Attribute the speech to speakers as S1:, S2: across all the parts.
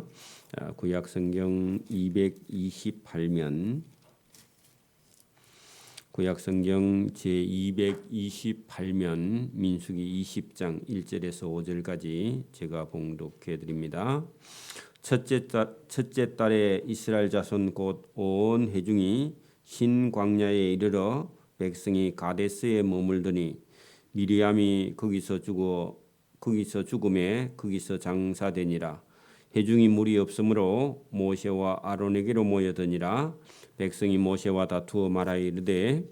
S1: 되겠습니다. 구약 성경 228면 구약 성경 제 228면 민수기 20장 1절에서 5절까지 제가 봉독해 드립니다. 첫째 딸 첫째 달에 이스라엘 자손 곧 온 회중이 신 광야에 이르러 백성이 가데스에 머물더니 미리암이 거기서 죽어 거기서 죽음에 거기서 장사되니라 회중이 물이 없으므로 모세와 아론에게로 모여드니라. 백성이 모세와 다투어 말하여 이르되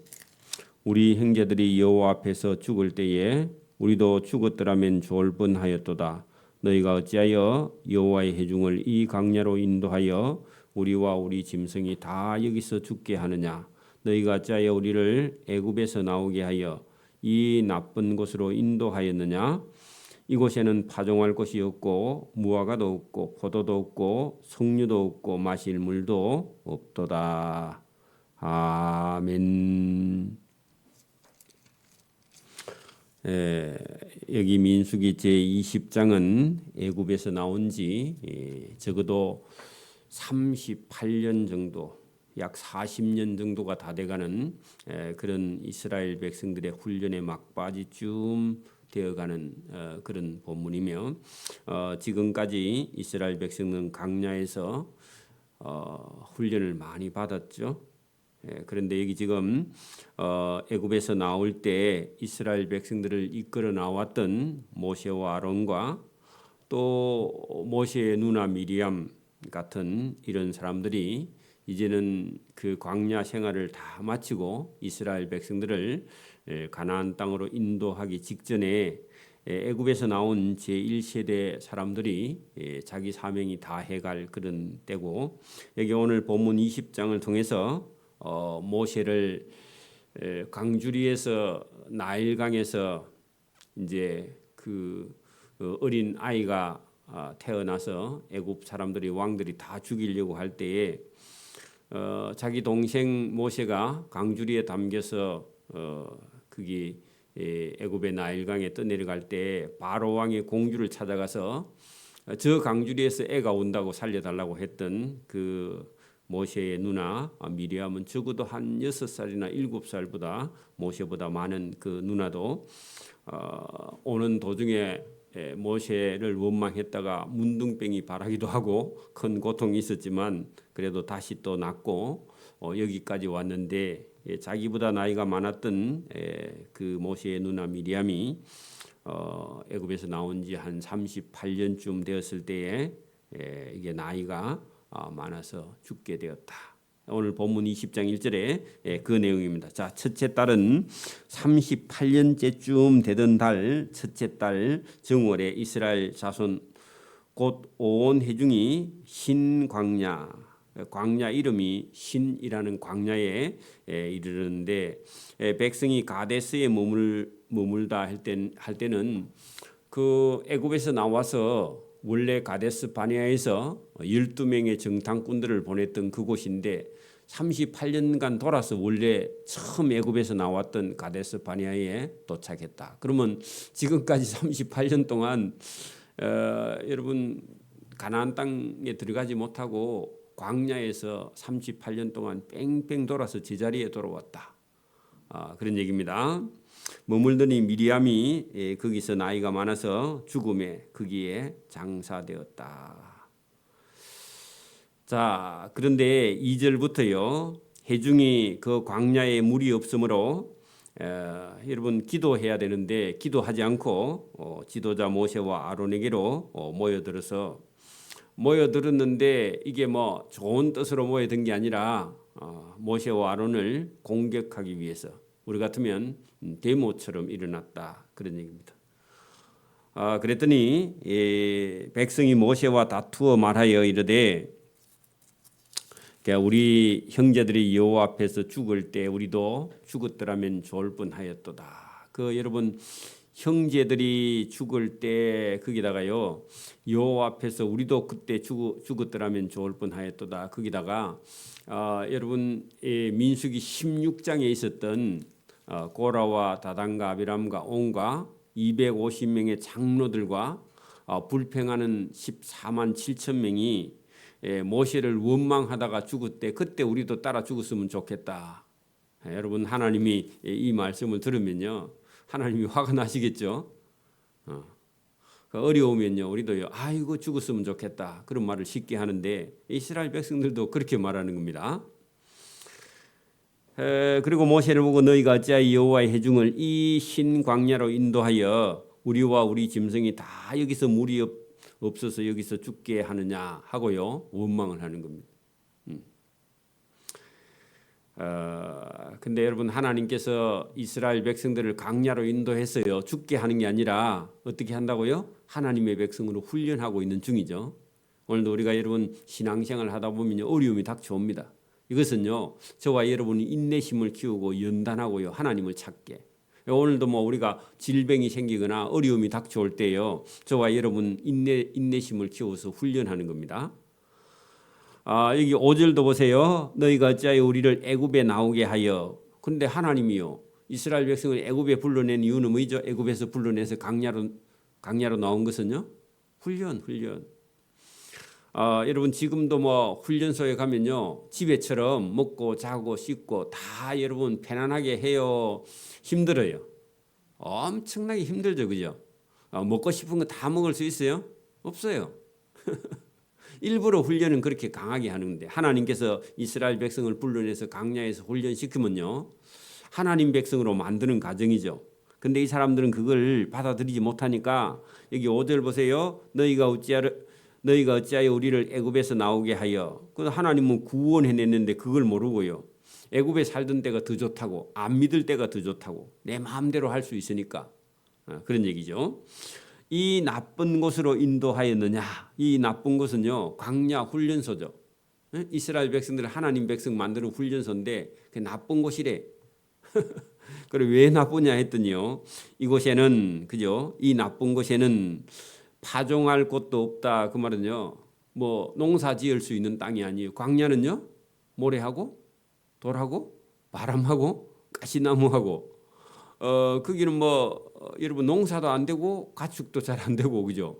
S1: 우리 형제들이 여호와 앞에서 죽을 때에 우리도 죽었더라면 좋을 뻔하였도다. 너희가 어찌하여 여호와의 회중을 이 강야로 인도하여 우리와 우리 짐승이 다 여기서 죽게 하느냐? 너희가 어찌하여 우리를 애굽에서 나오게 하여 이 나쁜 곳으로 인도하였느냐 이곳에는 파종할 곳이 없고 무화과도 없고 포도도 없고 석류도 없고 마실 물도 없도다. 아멘. 에, 여기 민수기 제 20장은 애굽에서 나온 지 에, 적어도 38년 정도 약 40년 정도가 다 돼가는 에, 그런 이스라엘 백성들의 훈련의 막바지쯤 되어가는 어, 그런 본문이며 어, 지금까지 이스라엘 백성은 강야에서 어, 훈련을 많이 받았죠. 예, 그런데 여기 지금 어, 애굽에서 나올 때 이스라엘 백성들을 이끌어 나왔던 모세와 아론과 또 모세의 누나 미리암 같은 이런 사람들이 이제는 그 광야 생활을 다 마치고 이스라엘 백성들을 예, 가나안 땅으로 인도하기 직전에 예, 애굽에서 나온 제1세대 사람들이 예, 자기 사명이 다 해갈 그런 때고 여기 오늘 본문 20장을 통해서 어, 모세를 강주리에서 나일강에서 이제 그 어, 어린 아이가 아, 태어나서 애굽 사람들이 왕들이 다 죽이려고 할 때에 어, 자기 동생 모세가 강주리에 담겨서 어, 그게 애굽의 나일강에 떠내려갈 때 바로 왕의 공주를 찾아가서 저 강주리에서 애가 온다고 살려달라고 했던 그 모세의 누나 미리암은 적어도 한 여섯 살이나 일곱 살보다 모세보다 많은 그 누나도 어, 오는 도중에 모세를 원망했다가 문둥병이 발하기도 하고 큰 고통이 있었지만 그래도 다시 또 낫고 어, 여기까지 왔는데 예, 자기보다 나이가 많았던 예, 그 모세의 누나 미리암이 어, 애굽에서 나온 지 한 38년쯤 되었을 때에 예, 이게 나이가 어, 많아서 죽게 되었다. 오늘 본문 20장 1절에 그 내용입니다. 자, 첫째 딸은 38년째쯤 되던 달 첫째 딸 정월에 이스라엘 자손 곧온 회중이 신광야 광야 이름이 신이라는 광야에 이르는데 백성이 가데스에 머물 머물다 할, 때, 할 때는 그 애굽에서 나와서 원래 가데스 바니아에서 12명의 정탐꾼들을 보냈던 그곳인데 38년간 돌아서 원래 처음 애굽에서 나왔던 가데스 바니아에 도착했다. 그러면 지금까지 38년 동안 어, 여러분 가나안 땅에 들어가지 못하고 광야에서 38년 동안 뺑뺑 돌아서 제자리에 돌아왔다. 아, 그런 얘기입니다. 머물더니 미리암이 예, 거기서 나이가 많아서 죽음에 거기에 장사되었다. 자, 그런데 2절부터요. 해중이 그 광야에 물이 없으므로 에, 여러분 기도해야 되는데 기도하지 않고 어, 지도자 모세와 아론에게로 어, 모여들어서 모여들었는데 이게 뭐 좋은 뜻으로 모여든 게 아니라 어, 모세와 아론을 공격하기 위해서 우리 같으면 데모처럼 일어났다 그런 얘기입니다. 아, 그랬더니 예, 백성이 모세와 다투어 말하여 이르되 그러니까 우리 형제들이 여호와 앞에서 죽을 때 우리도 죽었더라면 좋을 뻔하였도다. 그 여러분 형제들이 죽을 때 거기다가요 여호와 앞에서 우리도 그때 죽, 죽었더라면 좋을 뻔하였도다 거기다가 어, 여러분 민수기 16장에 있었던 어, 고라와 다단과 아비람과 온과 250명의 장로들과 어, 불평하는 14만 7천 명이 예, 모세를 원망하다가 죽었대. 그때 우리도 따라 죽었으면 좋겠다. 예, 여러분 하나님이 이 말씀을 들으면요, 하나님이 화가 나시겠죠. 어. 그 어려우면요, 우리도요, 아이고 죽었으면 좋겠다 그런 말을 쉽게 하는데 이스라엘 백성들도 그렇게 말하는 겁니다. 에, 그리고 모세를 보고 너희가 어찌하여 여호와의 해중을 이흰 광야로 인도하여 우리와 우리 짐승이 다 여기서 물이 없, 없어서 여기서 죽게 하느냐 하고요 원망을 하는 겁니다. 음. 어, 근데 여러분 하나님께서 이스라엘 백성들을 강야로 인도해서요 죽게 하는 게 아니라 어떻게 한다고요? 하나님의 백성으로 훈련하고 있는 중이죠. 오늘도 우리가 여러분 신앙생활 하다 보면 어려움이 닥쳐옵니다. 이것은요 저와 여러분이 인내심을 키우고 연단하고요 하나님을 찾게 오늘도 뭐 우리가 질병이 생기거나 어려움이 닥쳐올 때요 저와 여러분 인내 인내심을 키워서 훈련하는 겁니다. 아 여기 5절도 보세요. 너희가 어찌하여 우리를 애굽에 나오게 하여. 근데 하나님이요 이스라엘 백성을 애굽에 불러낸 이유는 뭐죠? 애굽에서 불러내서 강야로 강야로 나온 것은요? 훈련 훈련. 아, 여러분 지금도 뭐 훈련소에 가면요 집에처럼 먹고 자고 씻고 다 여러분 편안하게 해요. 힘들어요. 엄청나게 힘들죠 그죠? 아, 먹고 싶은 거 다 먹을 수 있어요? 없어요 일부러 훈련은 그렇게 강하게 하는데 하나님께서 이스라엘 백성을 불러내서 강야에서 훈련시키면요 하나님 백성으로 만드는 과정이죠 근데 이 사람들은 그걸 받아들이지 못하니까 여기 5절 보세요 너희가 어찌하여 너희가 어찌하여 우리를 애굽에서 나오게 하여 그 하나님은 구원해 냈는데 그걸 모르고요. 애굽에 살던 때가 더 좋다고 안 믿을 때가 더 좋다고 내 마음대로 할 수 있으니까 어, 그런 얘기죠. 이 나쁜 곳으로 인도하였느냐? 이 나쁜 곳은요 광야 훈련소죠. 예? 이스라엘 백성들 하나님 백성 만드는 훈련소인데 그 나쁜 곳이래. 그래 왜 나쁘냐 했더니요 이곳에는 그죠? 이 나쁜 곳에는 파종할 곳도 없다 그 말은요. 뭐 농사 지을 수 있는 땅이 아니에요. 광야는요. 모래하고 돌하고 바람하고 가시나무하고 어 거기는 뭐 어, 여러분 농사도 안 되고 가축도 잘 안 되고 그죠?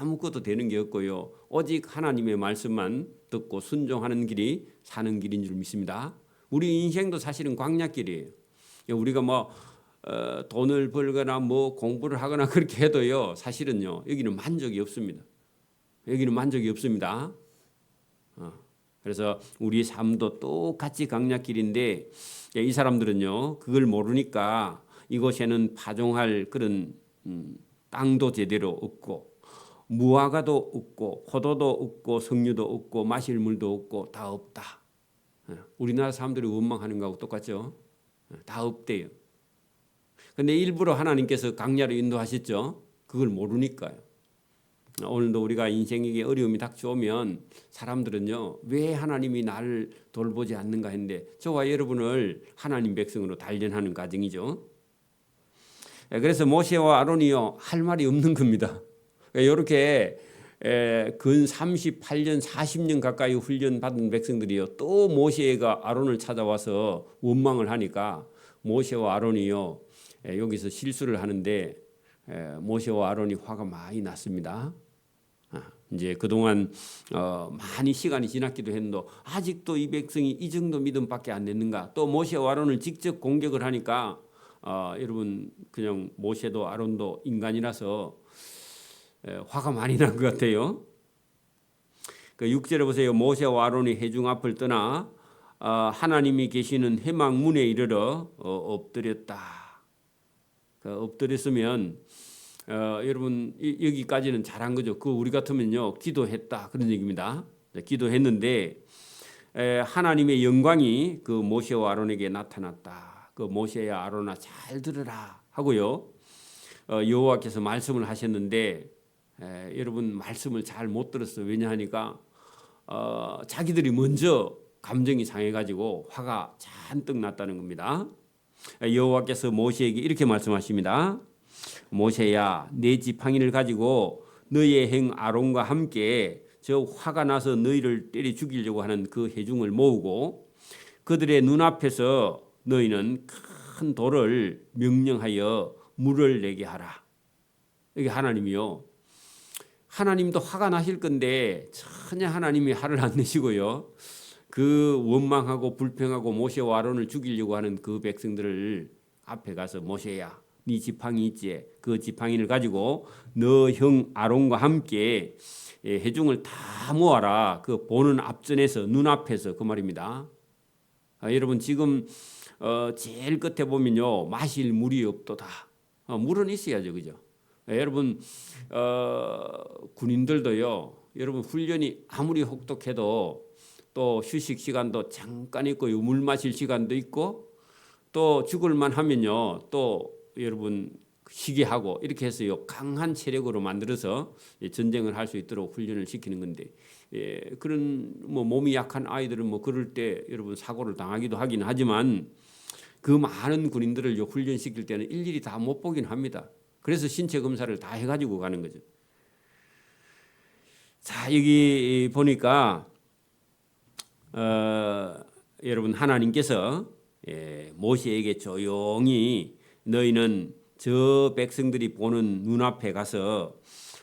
S1: 아무것도 되는 게 없고요. 오직 하나님의 말씀만 듣고 순종하는 길이 사는 길인 줄 믿습니다. 우리 인생도 사실은 광야길이에요. 우리가 뭐 어, 돈을 벌거나 뭐 공부를 하거나 그렇게 해도요 사실은요 여기는 만족이 없습니다. 여기는 만족이 없습니다. 어, 그래서 우리 삶도 똑같이 강약길인데 예, 이 사람들은요 그걸 모르니까 이곳에는 파종할 그런 음, 땅도 제대로 없고 무화과도 없고 포도도 없고 석류도 없고 마실 물도 없고 다 없다. 어, 우리나라 사람들이 원망하는 거하고 똑같죠. 어, 다 없대요. 근데 일부러 하나님께서 강야로 인도하셨죠. 그걸 모르니까요. 오늘도 우리가 인생에게 어려움이 닥쳐오면 사람들은요 왜 하나님이 나를 돌보지 않는가 했는데 저와 여러분을 하나님 백성으로 단련하는 과정이죠. 예, 그래서 모세와 아론이요 할 말이 없는 겁니다. 이렇게 근 38년 40년 가까이 훈련 받은 백성들이요 또 모세가 아론을 찾아와서 원망을 하니까 모세와 아론이요 예, 여기서 실수를 하는데 예, 모세와 아론이 화가 많이 났습니다. 아, 이제 그동안 어, 많이 시간이 지났기도 했는데 아직도 이 백성이 이 정도 믿음밖에 안 됐는가? 또 모세와 아론을 직접 공격을 하니까 어, 여러분 그냥 모세도 아론도 인간이라서 에, 예, 화가 많이 난 것 같아요. 그 6절에 보세요. 모세와 아론이 해중 앞을 떠나 어, 하나님이 계시는 해망문에 이르러 어, 엎드렸다. 그 엎드렸으면 어, 여러분 이, 여기까지는 잘한 거죠. 그 우리 같으면요 기도했다 그런 얘기입니다. 네, 기도했는데 에, 하나님의 영광이 그 모세와 아론에게 나타났다. 그 모세야 아론아 잘 들으라 하고요. 어, 여호와께서 말씀을 하셨는데 에, 여러분 말씀을 잘 못 들었어. 왜냐하니까 어, 자기들이 먼저 감정이 상해가지고 화가 잔뜩 났다는 겁니다. 여호와께서 모세에게 이렇게 말씀하십니다. 모세야, 내 지팡이를 가지고 너의 행 아론과 함께 저 화가 나서 너희를 때려 죽이려고 하는 그 해중을 모으고 그들의 눈앞에서 너희는 큰 돌을 명령하여 물을 내게 하라. 이게 하나님이요. 하나님도 화가 나실 건데 전혀 하나님이 화를 안 내시고요. 그 원망하고 불평하고 모세와 아론을 죽이려고 하는 그 백성들을 앞에 가서 모세야 네 지팡이 있지 그 지팡이를 가지고 너 형 아론과 함께 예, 해중을 다 모아라 그 보는 앞전에서 눈앞에서 그 말입니다. 아, 여러분 지금 어, 제일 끝에 보면요 마실 물이 없도다. 어, 물은 있어야죠, 그죠? 예, 여러분 어, 군인들도요. 여러분 훈련이 아무리 혹독해도 또 휴식 시간도 잠깐 있고 물 마실 시간도 있고 또 죽을만 하면요 또 여러분 쉬게 하고 이렇게 해서요 강한 체력으로 만들어서 전쟁을 할 수 있도록 훈련을 시키는 건데 예, 그런 뭐 몸이 약한 아이들은 뭐 그럴 때 여러분 사고를 당하기도 하긴 하지만 그 많은 군인들을 요 훈련시킬 때는 일일이 다 못 보긴 합니다. 그래서 신체 검사를 다 해가지고 가는 거죠. 자 여기 보니까 어, 여러분 하나님께서 예, 모세에게 조용히 너희는 저 백성들이 보는 눈앞에 가서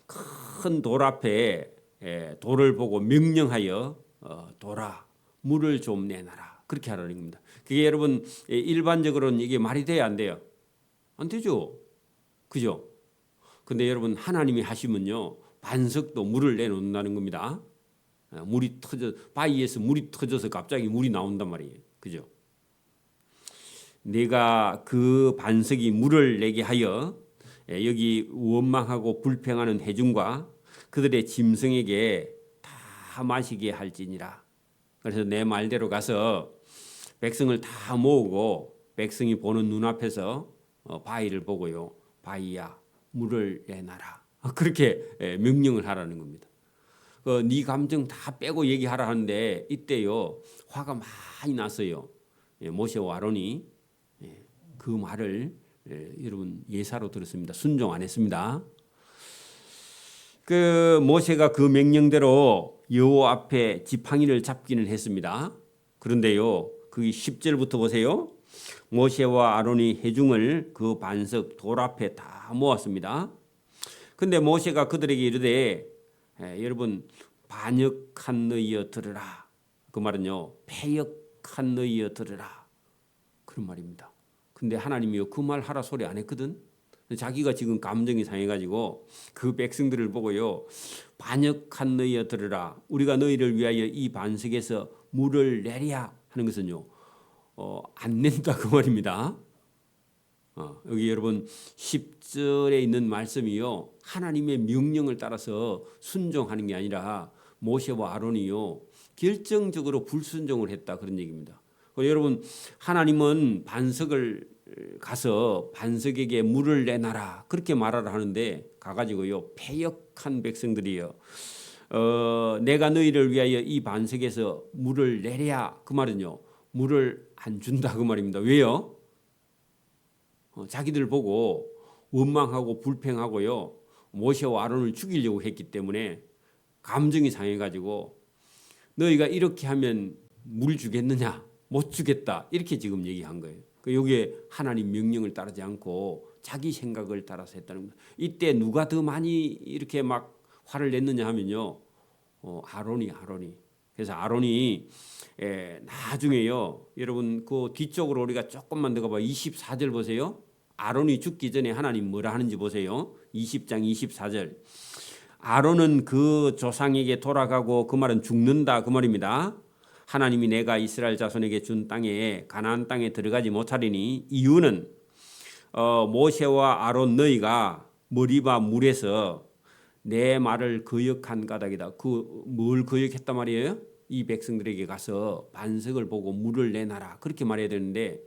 S1: 큰 돌 앞에 예, 돌을 보고 명령하여 어, 돌아 물을 좀 내놔라 그렇게 하라는 겁니다. 그게 여러분 예, 일반적으로는 이게 말이 돼야 안 돼요? 안 되죠. 그죠? 근데 여러분 하나님이 하시면요 반석도 물을 내놓는다는 겁니다. 어, 물이 터져 바위에서 물이 터져서 갑자기 물이 나온단 말이에요. 그죠? 내가 그 반석이 물을 내게 하여 예, 여기 원망하고 불평하는 해중과 그들의 짐승에게 다 마시게 할지니라. 그래서 내 말대로 가서 백성을 다 모으고 백성이 보는 눈앞에서 어, 바위를 보고요. 바위야 물을 내놔라. 그렇게 예, 명령을 하라는 겁니다. 그네 감정 다 빼고 얘기하라 하는데 이때요 화가 많이 났어요. 예, 모세와 아론이 예, 그 말을 예, 여러분 예사로 들었습니다. 순종 안 했습니다. 그 모세가 그 명령대로 여호와 앞에 지팡이를 잡기는 했습니다. 그런데요, 그게 10절부터 보세요. 모세와 아론이 해중을 그 반석 돌 앞에 다 모았습니다. 근데 모세가 그들에게 이르되 예, 여러분 반역한 너희여 들으라. 그 말은요 패역한 너희여 들으라. 그런 말입니다. 근데 하나님이요 그 말 하라 소리 안 했거든. 자기가 지금 감정이 상해가지고 그 백성들을 보고요 반역한 너희여 들으라. 우리가 너희를 위하여 이 반석에서 물을 내랴 하는 것은요 어, 안 낸다 그 말입니다. 어, 여기 여러분 10절에 있는 말씀이요 하나님의 명령을 따라서 순종하는 게 아니라 모세와 아론이요 결정적으로 불순종을 했다 그런 얘기입니다. 여러분 하나님은 반석을 가서 반석에게 물을 내놔라 그렇게 말하라 하는데 가가지고요 패역한 백성들이요 어, 내가 너희를 위하여 이 반석에서 물을 내랴. 그 말은요 물을 안 준다 그 말입니다. 왜요? 어, 자기들 보고 원망하고 불평하고요 모세와 아론을 죽이려고 했기 때문에 감정이 상해가지고 너희가 이렇게 하면 물 주겠느냐? 못 주겠다. 이렇게 지금 얘기한 거예요. 그 여기에 하나님 명령을 따르지 않고 자기 생각을 따라서 했다는 겁니다. 이때 누가 더 많이 이렇게 막 화를 냈느냐 하면요, 어, 아론이 아론이. 그래서 아론이 에, 나중에요, 여러분 그 뒤쪽으로 우리가 조금만 더 가봐 24절 보세요. 아론이 죽기 전에 하나님 뭐라 하는지 보세요. 20장 24절. 아론은 그 조상에게 돌아가고 그 말은 죽는다 그 말입니다. 하나님이 내가 이스라엘 자손에게 준 땅에 가나안 땅에 들어가지 못하리니 이유는 어, 모세와 아론 너희가 머리바 물에서 내 말을 거역한 까닭이다. 그 뭘 거역했단 말이에요? 이 백성들에게 가서 반석을 보고 물을 내놔라. 그렇게 말해야 되는데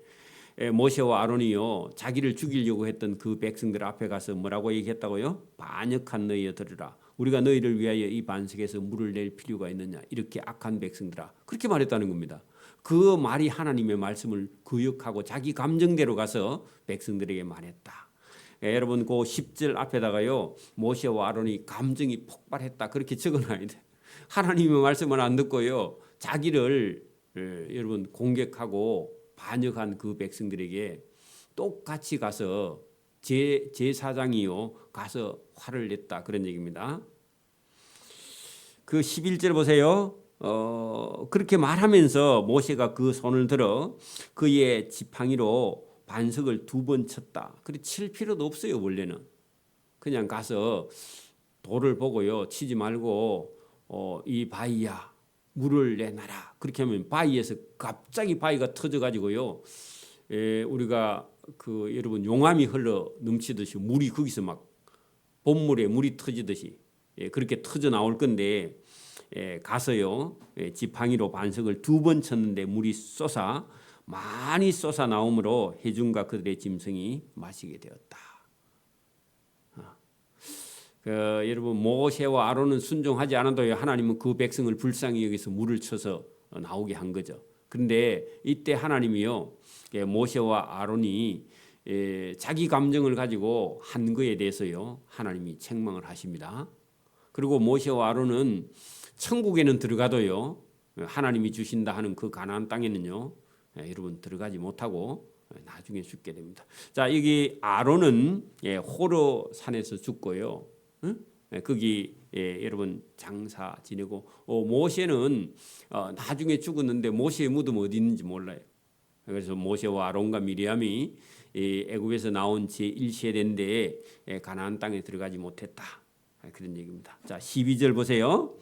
S1: 모세와 아론이요 자기를 죽이려고 했던 그 백성들 앞에 가서 뭐라고 얘기했다고요? 반역한 너희여 들으라. 우리가 너희를 위하여 이 반석에서 물을 낼 필요가 있느냐? 이렇게 악한 백성들아. 그렇게 말했다는 겁니다. 그 말이 하나님의 말씀을 거역하고 자기 감정대로 가서 백성들에게 말했다. 예, 여러분 그 10절 앞에다가요. 모세와 아론이 감정이 폭발했다. 그렇게 적어놔야 돼. 하나님의 말씀을 안 듣고요. 자기를 예, 여러분 공격하고 반역한 그 백성들에게 똑같이 가서 제 제사장이요 가서 화를 냈다 그런 얘기입니다. 그 11절 보세요. 어, 그렇게 말하면서 모세가 그 손을 들어 그의 지팡이로 반석을 두 번 쳤다. 그래 칠 필요도 없어요, 원래는. 그냥 가서 돌을 보고요. 치지 말고 어, 이 바위야 물을 내놔라. 그렇게 하면 바위에서 갑자기 바위가 터져 가지고요. 에, 우리가 그 여러분 용암이 흘러 넘치듯이 물이 거기서 막 봄물에 물이 터지듯이 예, 그렇게 터져 나올 건데 예, 가서요 예, 지팡이로 반석을 두 번 쳤는데 물이 쏟아 많이 쏟아 나오므로 해중과 그들의 짐승이 마시게 되었다. 아, 그, 여러분 모세와 아론은 순종하지 않아도요 하나님은 그 백성을 불쌍히 여기서 물을 쳐서 나오게 한 거죠. 그런데 이때 하나님이요 예, 모세와 아론이 예, 자기 감정을 가지고 한 거에 대해서요 하나님이 책망을 하십니다. 그리고 모세와 아론은 천국에는 들어가도요 하나님이 주신다 하는 그 가나안 땅에는요 예, 여러분 들어가지 못하고 예, 나중에 죽게 됩니다. 자 여기 아론은 예, 호로 산에서 죽고요. 응? 예, 거기 예, 여러분 장사 지내고 어, 모세는 어, 나중에 죽었는데 모세의 무덤 어디 있는지 몰라요. 그래서 모세와 아론과 미리암이 이 애굽에서 나온 제 1세대인데 예, 가나안 땅에 들어가지 못했다. 아, 그런 얘기입니다. 자, 12절 보세요.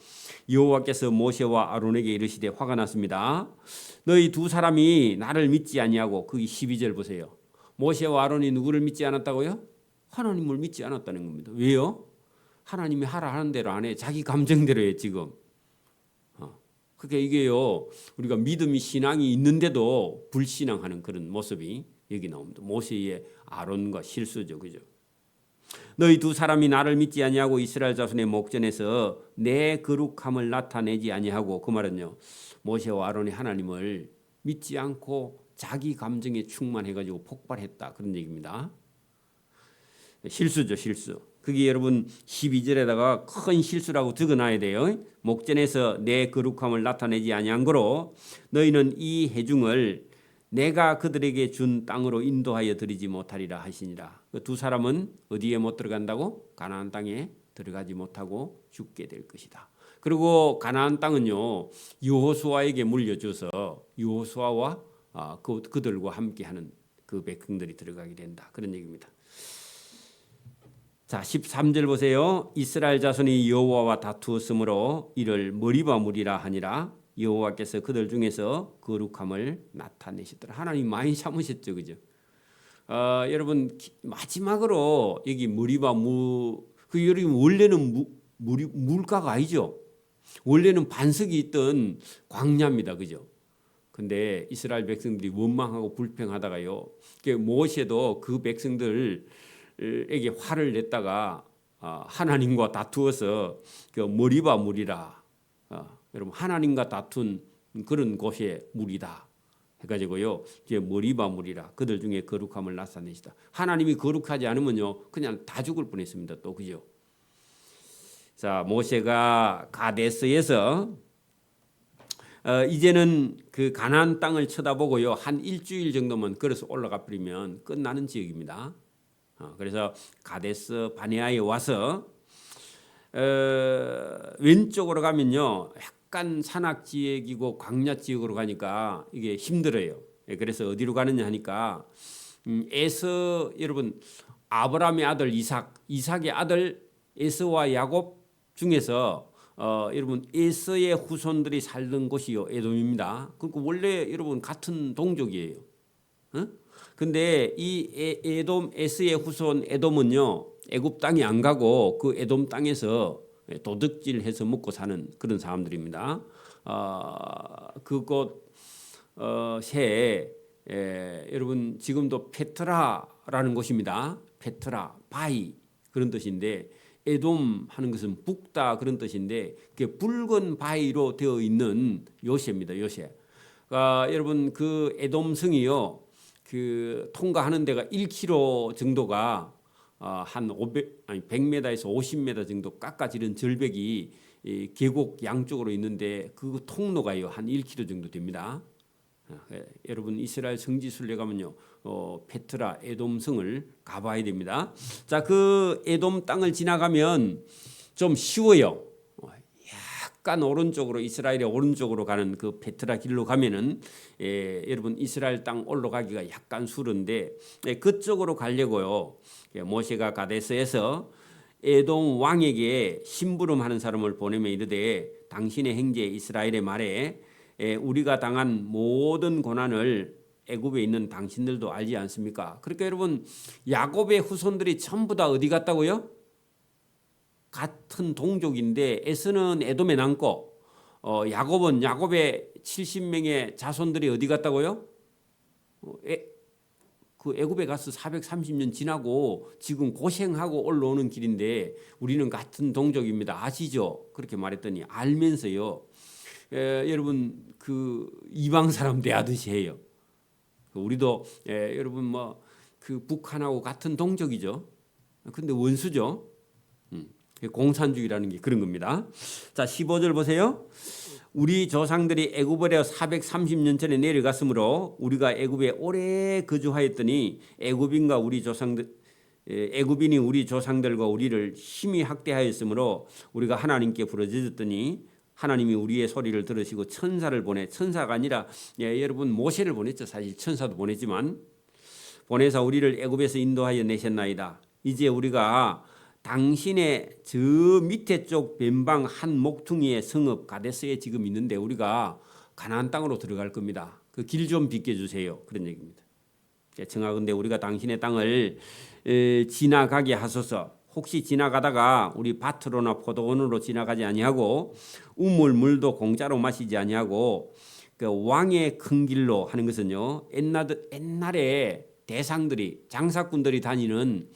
S1: 여호와께서 모세와 아론에게 이르시되 화가 났습니다. 너희 두 사람이 나를 믿지 아니하고 거기 12절 보세요. 모세와 아론이 누구를 믿지 않았다고요? 하나님을 믿지 않았다는 겁니다. 왜요? 하나님이 하라 하는 대로 안 해. 자기 감정대로 해 지금. 어. 그게 이게요. 우리가 믿음이 신앙이 있는데도 불신앙하는 그런 모습이 여기 나옵니다. 모세의 아론과 실수죠. 그죠? 너희 두 사람이 나를 믿지 아니하고 이스라엘 자손의 목전에서 내 거룩함을 나타내지 아니하고 그 말은요. 모세와 아론이 하나님을 믿지 않고 자기 감정에 충만해 가지고 폭발했다. 그런 얘기입니다. 실수죠, 실수. 그게 여러분 12절에다가 큰 실수라고 적어놔야 돼요. 목전에서 내 거룩함을 나타내지 아니한 거로 너희는 이 해중을 내가 그들에게 준 땅으로 인도하여 드리지 못하리라 하시니라. 그 두 사람은 어디에 못 들어간다고? 가나안 땅에 들어가지 못하고 죽게 될 것이다. 그리고 가나안 땅은요 여호수아에게 물려줘서 여호수아와 아, 그, 그들과 함께하는 그 백성들이 들어가게 된다. 그런 얘기입니다. 자, 13절 보세요. 이스라엘 자손이 여호와와 다투었으므로 이를 머리바 물이라 하니라. 여호와께서 그들 중에서 거룩함을 나타내시더라. 하나님 많이 참으셨죠, 그죠? 어, 여러분 마지막으로 여기 머리바 무, 그 여러분 원래는 무, 물, 물가가 아니죠. 원래는 반석이 있던 광야입니다, 그죠? 근데 이스라엘 백성들이 원망하고 불평하다가요. 모세도 그 백성들 에게 화를 냈다가 아, 하나님과 다투어서 그 머리바 물이라 아, 여러분 하나님과 다툰 그런 곳에 물이다 해가지고요. 이제 머리바 물이라. 그들 중에 거룩함을 나타내시다. 하나님이 거룩하지 않으면요 그냥 다 죽을 뻔했습니다. 또 그죠? 자 모세가 가데스에서 어, 이제는 그 가나안 땅을 쳐다보고요. 한 일주일 정도만 걸어서 올라가 버리면 끝나는 지역입니다. 어, 그래서 가데스 바네아에 와서 어, 왼쪽으로 가면요 약간 산악 지역이고 광야 지역으로 가니까 이게 힘들어요. 예, 그래서 어디로 가느냐 하니까 음, 에서 여러분 아브라함의 아들 이삭, 이삭의 아들 에서와 야곱 중에서 어, 여러분 에서의 후손들이 살던 곳이요 에돔입니다. 그러니까 원래 여러분 같은 동족이에요. 어? 근데 이 에, 에돔 에스의 후손 에돔은요 애굽 땅이 안 가고 그 에돔 땅에서 도둑질해서 먹고 사는 그런 사람들입니다. 어, 그곳 어, 새 에, 여러분 지금도 페트라라는 곳입니다. 페트라 바이 그런 뜻인데 에돔 하는 것은 북다 그런 뜻인데 그게 붉은 바위로 되어 있는 요새입니다. 요새. 아, 여러분 그 에돔 성이요. 그 통과하는 데가 1km 정도가 어, 한 500, 아니 100m에서 50m 정도 깎아지른 절벽이 이 계곡 양쪽으로 있는데 그 통로가요 한 1km 정도 됩니다. 어, 예, 여러분 이스라엘 성지 순례 가면요 어, 페트라 에돔성을 가봐야 됩니다. 자그 에돔 땅을 지나가면 좀 쉬워요. 어, 약간 오른쪽으로 이스라엘의 오른쪽으로 가는 그 페트라 길로 가면은 예, 여러분 이스라엘 땅 올라가기가 약간 수른데 예, 그쪽으로 가려고요. 예, 모세가 가데스에서 에돔 왕에게 심부름하는 사람을 보내며 이르되 당신의 행제 이스라엘의 말에 예, 우리가 당한 모든 고난을 애굽에 있는 당신들도 알지 않습니까? 그러니까 여러분 야곱의 후손들이 전부 다 어디 갔다고요? 같은 동족인데 에스는 에돔에 남고 어, 야곱은 야곱의 70명의 자손들이 어디 갔다고요? 어, 에, 그 애굽에 가서 430년 지나고 지금 고생하고 올라오는 길인데 우리는 같은 동족입니다. 아시죠? 그렇게 말했더니 알면서요. 에, 여러분 그 이방 사람 대하듯이 해요. 우리도 에, 여러분 뭐 그 북한하고 같은 동족이죠. 근데 원수죠. 음, 공산주의라는 게 그런 겁니다. 자, 15절 보세요. 우리 조상들이 애굽으로 430년 전에 내려갔으므로 우리가 애굽에 오래 거주하였더니 애굽인과 우리 조상들 에, 애굽인이 우리 조상들과 우리를 심히 학대하였으므로 우리가 하나님께 부르짖었더니 하나님이 우리의 소리를 들으시고 천사를 보내 천사가 아니라 예, 여러분 모세를 보냈죠 사실 천사도 보냈지만 보내서 우리를 애굽에서 인도하여 내셨나이다 이제 우리가 당신의 저 밑에 쪽 변방 한 목퉁이의 성읍 가데스에 지금 있는데 우리가 가나안 땅으로 들어갈 겁니다. 그 길 좀 비켜 주세요. 그런 얘기입니다. 청하건대 우리가 당신의 땅을 에, 지나가게 하소서. 혹시 지나가다가 우리 밭으로나 포도원으로 지나가지 아니하고 우물 물도 공짜로 마시지 아니하고 그 왕의 큰 길로 하는 것은요 옛날 옛날에 대상들이 장사꾼들이 다니는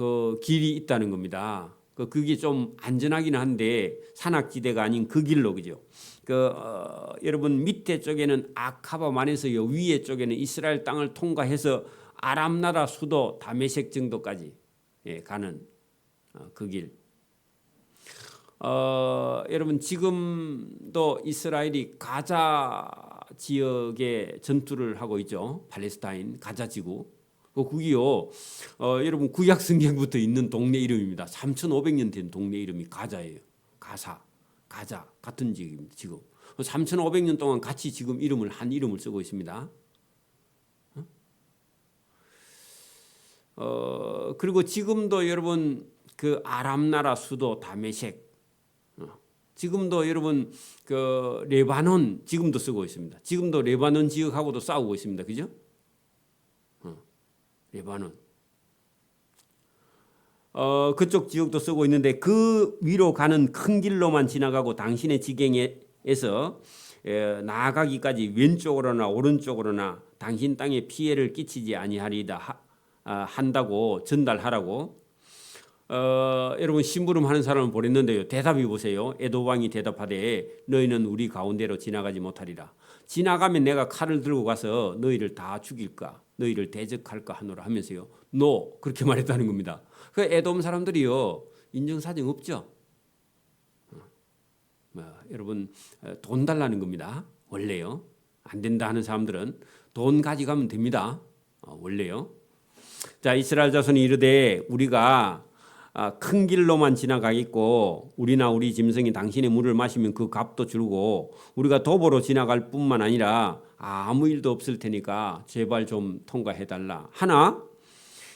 S1: 그 길이 있다는 겁니다. 그 그게 좀 안전하긴 한데 산악지대가 아닌 그 길로 그죠. 그 어, 여러분 밑에 쪽에는 아카바 만에서 요 위에 쪽에는 이스라엘 땅을 통과해서 아람 나라 수도 다메섹 정도까지 예, 가는 어, 그 길. 어, 여러분 지금도 이스라엘이 가자 지역에 전투를 하고 있죠. 팔레스타인 가자 지구. 그 그기요. 어, 여러분 구약 성경부터 있는 동네 이름입니다. 3,500년 된 동네 이름이 가자예요. 가사, 가자 같은 지역입니다. 지금 3,500년 동안 같이 지금 이름을 한 이름을 쓰고 있습니다. 어, 그리고 지금도 여러분 그 아람 나라 수도 다메섹 어, 지금도 여러분 그 레바논 지금도 쓰고 있습니다. 지금도 레바논 지역하고도 싸우고 있습니다. 그죠? 레바논. 어, 그쪽 지역도 쓰고 있는데 그 위로 가는 큰 길로만 지나가고 당신의 지경에서 에, 나아가기까지 왼쪽으로나 오른쪽으로나 당신 땅에 피해를 끼치지 아니하리다 하, 아, 한다고 전달하라고 어, 여러분 심부름 하는 사람을 보냈는데요. 대답이 보세요. 에도 왕이 대답하되 너희는 우리 가운데로 지나가지 못하리라. 지나가면 내가 칼을 들고 가서 너희를 다 죽일까? 너희를 대적할까 하노라 하면서요. 노 그렇게 말했다는 겁니다. 그 에돔 사람들이요. 인정사정 없죠. 어, 뭐, 여러분 어, 돈 달라는 겁니다. 원래요. 안 된다 하는 사람들은 돈 가져가면 됩니다. 어, 원래요. 자 이스라엘 자손이 이르되 우리가 아, 큰 길로만 지나가겠고 우리나 우리 짐승이 당신의 물을 마시면 그 값도 줄고 우리가 도보로 지나갈 뿐만 아니라 아무 일도 없을 테니까 제발 좀 통과해 달라 하나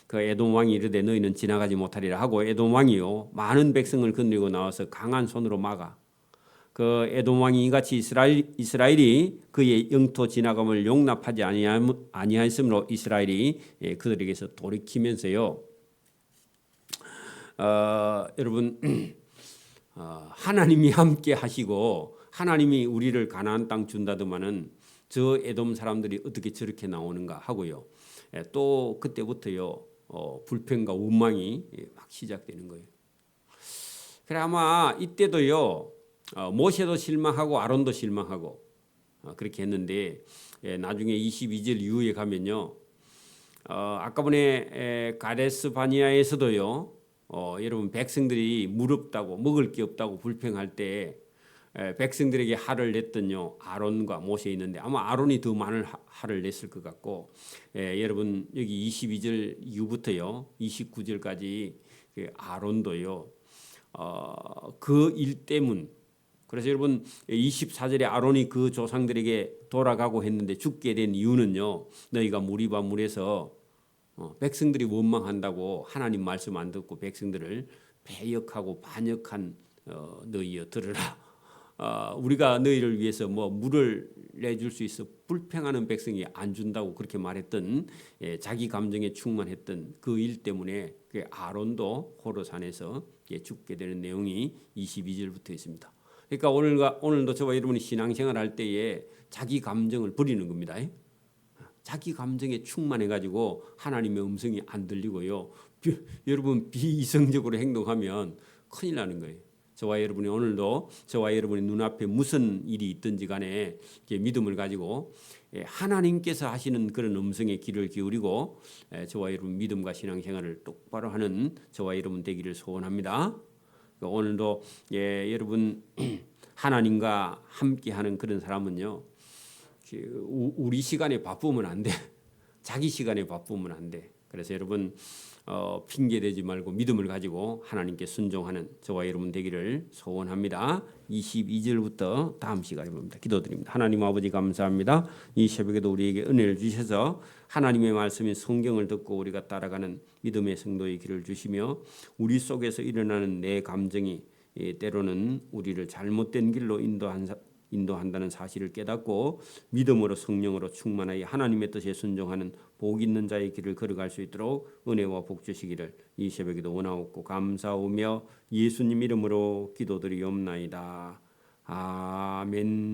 S1: 그 에돔 왕이 이르되 너희는 지나가지 못하리라 하고 에돔 왕이요 많은 백성을 건너고 나와서 강한 손으로 막아 그 에돔 왕이 이같이 이스라엘 이스라엘이 그의 영토 지나감을 용납하지 아니하였으므로 이스라엘이 예, 그들에게서 돌이키면서요. 어, 여러분 어, 하나님이 함께 하시고 하나님이 우리를 가나안 땅 준다더만은 저 에돔 사람들이 어떻게 저렇게 나오는가 하고요. 예, 또 그때부터요 어, 불평과 원망이 예, 막 시작되는 거예요. 그래 아마 이때도요 어, 모세도 실망하고 아론도 실망하고 어, 그렇게 했는데 예, 나중에 22절 이후에 가면요 어, 아까 전에 가데스 바니아에서도요 어, 여러분 백성들이 무릎다고 먹을 게 없다고 불평할 때 에, 백성들에게 화를 냈던요. 아론과 모세 있는데 아마 아론이 더 많은 화를 냈을 것 같고 에, 여러분 여기 22절 이후부터요. 29절까지 그 아론도요. 어, 그 일 때문. 그래서 여러분 24절에 아론이 그 조상들에게 돌아가고 했는데 죽게 된 이유는요. 너희가 무리바 물에서 어, 백성들이 원망한다고 하나님 말씀 안 듣고 백성들을 배역하고 반역한 어, 너희여 들으라. 어, 우리가 너희를 위해서 뭐 물을 내줄 수 있어 불평하는 백성이 안 준다고 그렇게 말했던 예, 자기 감정에 충만했던 그 일 때문에 그 아론도 호로산에서 예, 죽게 되는 내용이 22절부터 있습니다. 그러니까 오늘과 오늘도 저와 여러분이 신앙생활 할 때에 자기 감정을 버리는 겁니다. 자기 감정에 충만해 가지고 하나님의 음성이 안 들리고요. 비, 여러분 비이성적으로 행동하면 큰일 나는 거예요. 저와 여러분이 오늘도 저와 여러분의 눈앞에 무슨 일이 있든지 간에 믿음을 가지고 예, 하나님께서 하시는 그런 음성에 귀를 기울이고 예, 저와 여러분 믿음과 신앙생활을 똑바로 하는 저와 여러분 되기를 소원합니다. 오늘도 예, 여러분 하나님과 함께하는 그런 사람은요. 그 우- 우리 시간에 바쁘면 안 돼. 자기 시간에 바쁘면 안 돼. 그래서 여러분 어, 핑계 대지 말고 믿음을 가지고 하나님께 순종하는 저와 여러분 되기를 소원합니다. 22절부터 다음 시간에 봅니다. 기도드립니다. 하나님 아버지 감사합니다. 이 새벽에도 우리에게 은혜를 주셔서 하나님의 말씀인 성경을 듣고 우리가 따라가는 믿음의 성도의 길을 주시며 우리 속에서 일어나는 내 감정이 예, 때로는 우리를 잘못된 길로 인도한 사- 인도한다는 사실을 깨닫고 믿음으로 성령으로 충만하여 하나님의 뜻에 순종하는 복 있는 자의 길을 걸어갈 수 있도록 은혜와 복 주시기를 이 새벽에도 원하옵고 감사하며 예수님 이름으로 기도드리옵나이다. 아멘.